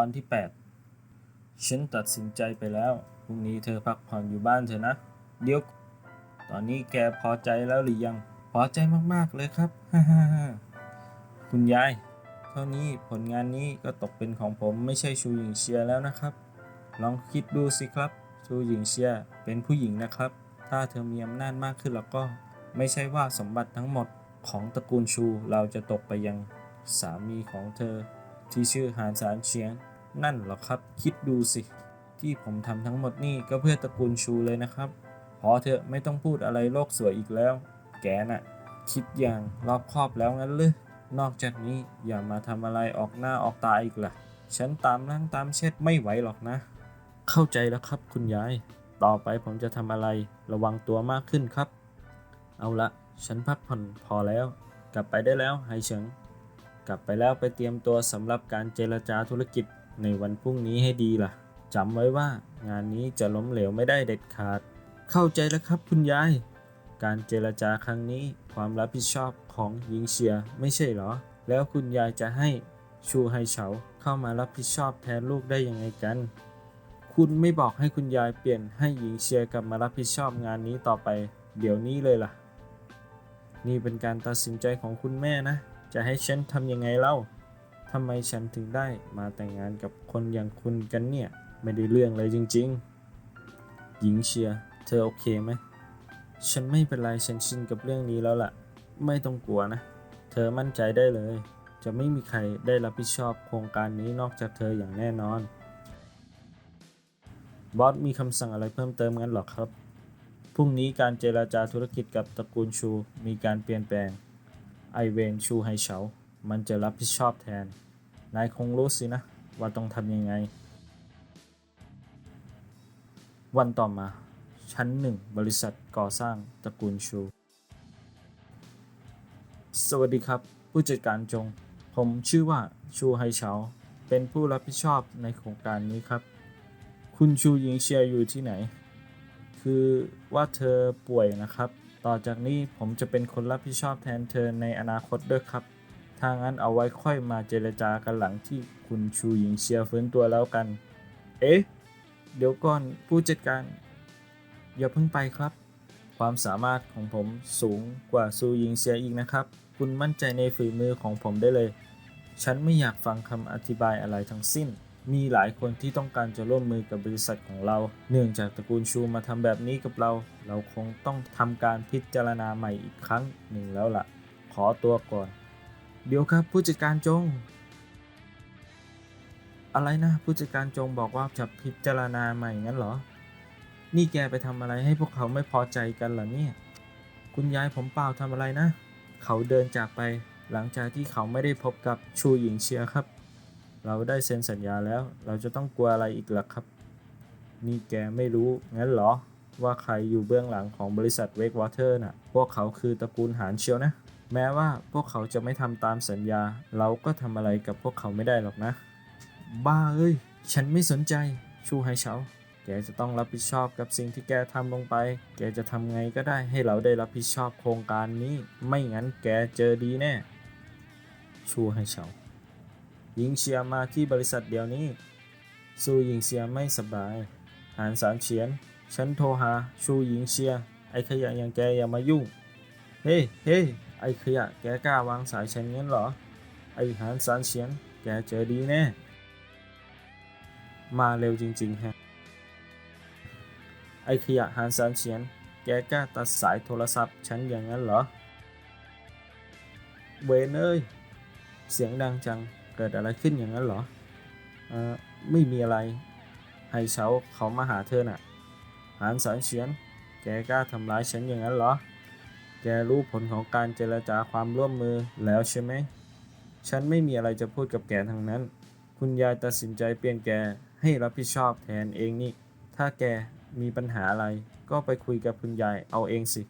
อนที่ 8 ฉันตัดสินใจไปแล้ว พรุ่งนี้เธอพักผ่อนอยู่บ้านเถอะนะ เดี๋ยว ตอนนี้แกพอใจแล้วหรือยัง พอใจมากๆเลยครับ ฮ่าฮ่าฮ่าคุณยาย เท่านี้ผลงานนี้ก็ตกเป็นของผมไม่ใช่ชูหญิงเชียร์แล้วนะครับ ลองคิดดูสิครับ ชูหญิงเชียร์เป็นผู้หญิงนะครับ ถ้าเธอมีอำนาจมากขึ้นแล้วก็ ไม่ใช่ว่าสมบัติทั้งหมดของตระกูลชูเราจะตกไปยังสามีของเธอที่ชื่อหานสารเฉียง นั่นหรอครับ คิดดูสิ ที่ผมทำทั้งหมดนี่ก็เพื่อตระกูลชูเลยนะครับ พอเถอะไม่ต้องพูดอะไรโลกสวยอีกแล้ว แกน่ะ คิดอย่างรอบคอบแล้วงั้นเลยนอกจากนี้อย่ามาทำอะไรออกหน้าออกตาอีกล่ะ ฉันตามนั่งตามเช็ดไม่ไหวหรอกนะ เข้าใจแล้วครับคุณยาย ต่อไปผมจะทำอะไรระวังตัวมากขึ้นครับ เอาละฉันพักผ่อนพอแล้ว กลับไปได้แล้วไฮเฉิง กลับไปแล้วไปเตรียมตัวสำหรับการเจรจาธุรกิจ ในวันพรุ่งนี้ให้ดีล่ะจำไว้ว่างานนี้จะล้มเหลวไม่ได้เด็ดขาด เข้าใจแล้วครับคุณยาย การเจรจาครั้งนี้ความรับผิดชอบของหญิงเชียไม่ใช่เหรอ แล้วคุณยายจะให้ชูไฮเฉาเข้ามารับผิดชอบแทนลูกได้ยังไงกัน คุณไม่บอกให้คุณยายเปลี่ยนให้หญิงเชียกลับมารับผิดชอบงานนี้ต่อไป เดี๋ยวนี้เลยล่ะ นี่เป็นการตัดสินใจของคุณแม่นะ จะให้ฉันทำยังไงเล่า ทำไมฉันถึงได้มาแต่งงานกับคนอย่างคุณกันเนี่ย ไม่ได้เรื่องเลยจริง ๆ หญิงเชียร์เธอโอเคไหม ฉันไม่เป็นไรฉันชินกับเรื่องนี้แล้วล่ะ ไม่ต้องกลัวนะ เธอมั่นใจได้เลย จะไม่มีใครได้รับผิดชอบโครงการนี้นอกจากเธออย่างแน่นอน บอสมีคำสั่งอะไรเพิ่มเติมงั้นหรอครับ พรุ่งนี้การเจราจาธุรกิจกับตระกูลชูมีการเปลี่ยนแปลง ไอเวนชูไฮเฉา มันจะรับผิดชอบแทน นายคงรู้สินะ ว่าต้องทำยังไง วันต่อมา ชั้นหนึ่งบริษัทก่อสร้างตระกูลชู สวัสดีครับ ผู้จัดการจง ผมชื่อว่าชูไฮเฉาเป็นผู้รับผิดชอบในโครงการนี้ครับ คุณชูหญิงเชียร์อยู่ที่ไหน คือว่าเธอป่วยนะครับ ต่อจากนี้ผมจะเป็นคนรับผิดชอบแทนเธอในอนาคตด้วยครับ ถ้างั้นเอาไว้ค่อยมาเจรจากันหลังที่คุณชูหญิงเชียร์ฟื้นตัวแล้วกัน เอ๊ะ เดี๋ยวก่อนผู้จัดการ อย่าเพิ่งไปครับ ความสามารถของผมสูงกว่าซูหญิงเชียอีกนะครับ คุณมั่นใจในฝีมือของผมได้เลย ฉันไม่อยากฟังคำอธิบายอะไรทั้งสิ้น มีหลายคนที่ต้องการจะร่วมมือกับบริษัทของเรา เนื่องจากตระกูลชูมาทำแบบนี้กับเรา เราคงต้องทำการพิจารณาใหม่อีกครั้งหนึ่งแล้วล่ะ ขอตัวก่อน เดี๋ยวครับผู้จัดการจง อะไรนะ ผู้จัดการจงบอกว่าจะพิจารณาใหม่งั้นเหรอ นี่แกไปทำอะไรให้พวกเขาไม่พอใจกันเหรอเนี่ย คุณยายผมเปล่าทำอะไรนะ เขาเดินจากไปหลังจากที่เขาไม่ได้พบกับชูหญิงเชียครับ เราได้เซ็นสัญญาแล้ว เราจะต้องกลัวอะไรอีกล่ะครับ นี่แกไม่รู้งั้นเหรอ ว่าใครอยู่เบื้องหลังของบริษัทเวกวอเตอร์น่ะ พวกเขาคือตระกูลหานเชียวนะ แม้ว่าพวกเขาจะไม่ทำตามสัญญา เราก็ทำอะไรกับพวกเขาไม่ได้หรอกนะ บ้าเอ้ย ฉันไม่สนใจ ชูไฮเฉาแกจะต้องรับผิดชอบกับสิ่งที่แกทำลงไป แกจะทำไงก็ได้ให้เราได้รับผิดชอบโครงการนี้ ไม่งั้นแกเจอดีแน่ ชูไฮเฉาหญิงเชียร์มาที่บริษัทเดียวนี้สู้หญิงเชียร์ไม่สบาย หานสารเฉียน ฉันโทรหา ชูหญิงเชียร์ไอ้ขยะอย่างแกอย่ามายุ่ง เฮ้ เฮ้ ไอ้ขยะแกกล้าวางสายฉันงั้นเหรอ ไอ้หานสารเฉียนแกเจอดีแน่ มาเร็วจริงๆฮะ ไอ้ขยะหานสารเฉียนแกกล้าตัดสายโทรศัพท์ฉันอย่างนั้นเหรอ เวนเอ้ย เสียงดังจัง เกิดอะไรขึ้นอย่างนั้นเหรอเออไม่มีอะไรไฮเฉาเขามาหาเธอน่ะ หานสารเฉียน แกกล้าทำร้ายฉันอย่างนั้นเหรอ แกรู้ผลของการเจรจาความร่วมมือแล้วใช่ไหม ฉันไม่มีอะไรจะพูดกับแกทั้งนั้น คุณยายตัดสินใจเปลี่ยนแกให้รับผิดชอบแทนเองนี่ ถ้าแกมีปัญหาอะไรก็ไปคุยกับคุณยายเอาเองสิ